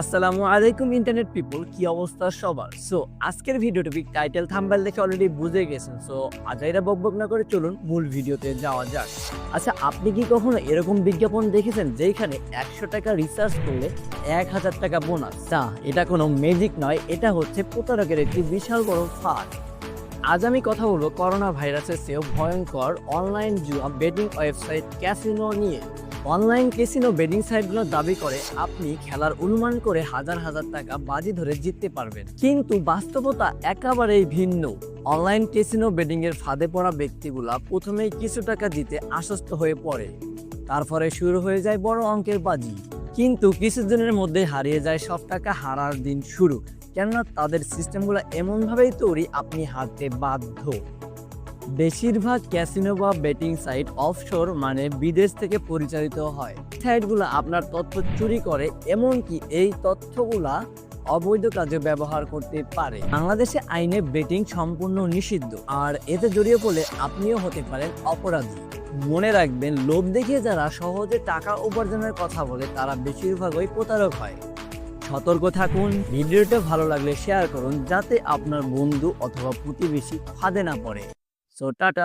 আসসালামু আলাইকুম internet people কি অবস্থা সবার? সো আজকের ভিডিও টপিক টাইটেল থাম্বেল দেখে অলরেডি বুঝে গেছেন। সো আজাইরা বকবক না করে চলুন মূল ভিডিওতে যাওয়া যাক। আচ্ছা আপনি কি কখনো এরকম বিজ্ঞাপন দেখেছেন যেখানে একশো টাকা রিচার্জ করলে এক হাজার টাকা বোনাস না, এটা কোনো ম্যাজিক নয়, এটা হচ্ছে প্রতারকের একটি বিশাল বড় ফাঁদ। আজ আমি কথা বলব করোনা ভাইরাসের চেয়েও ভয়ঙ্কর অনলাইন জুয়া বেটিং ওয়েবসাইট ক্যাসিনো নিয়ে। অনলাইন ক্যাসিনো বেটিং সাইটগুলো দাবি করে আপনি খেলার অনুমান করে হাজার হাজার টাকা বাজি ধরে জিততে পারবেন। কিন্তু বাস্তবতা একেবারেই ভিন্ন। অনলাইন ক্যাসিনো বেটিং এর ফাঁদে পড়া ব্যক্তিগুলা প্রথমেই কিছু টাকা দিতে আশ্বস্ত হয়ে পড়ে। তারপরে শুরু হয়ে যায় বড় অঙ্কের বাজি। কিন্তু কিছুদিনের মধ্যে হারিয়ে যায় সব টাকা হারার দিন শুরু। কেননা তাদের সিস্টেমগুলো এমনভাবেই তৈরি আপনি হারতে বাধ্য। বেশিরভাগ ক্যাসিনো বা বেটিং সাইট অফশোর মানে বিদেশ থেকে পরিচালিত হয়। সাইটগুলো আপনার তথ্য চুরি করে, এমনকি এই তথ্যগুলা অবৈধ কাজে ব্যবহার করতে পারে। বাংলাদেশে আইনে বেটিং সম্পূর্ণ নিষিদ্ধ, আর এতে জড়িয়ে পড়লে আপনিও হতে পারেন অপরাধী। মনে রাখবেন, লোভ দেখিয়ে যারা সহজে টাকা উপার্জনের কথা বলে, তারা বেশিরভাগই প্রতারক হয়। সতর্ক থাকুন, ভিডিওটা ভালো লাগলে শেয়ার করুন, যাতে আপনার বন্ধু অথবা প্রতিবেশী ফাঁদে না পড়ে। So tata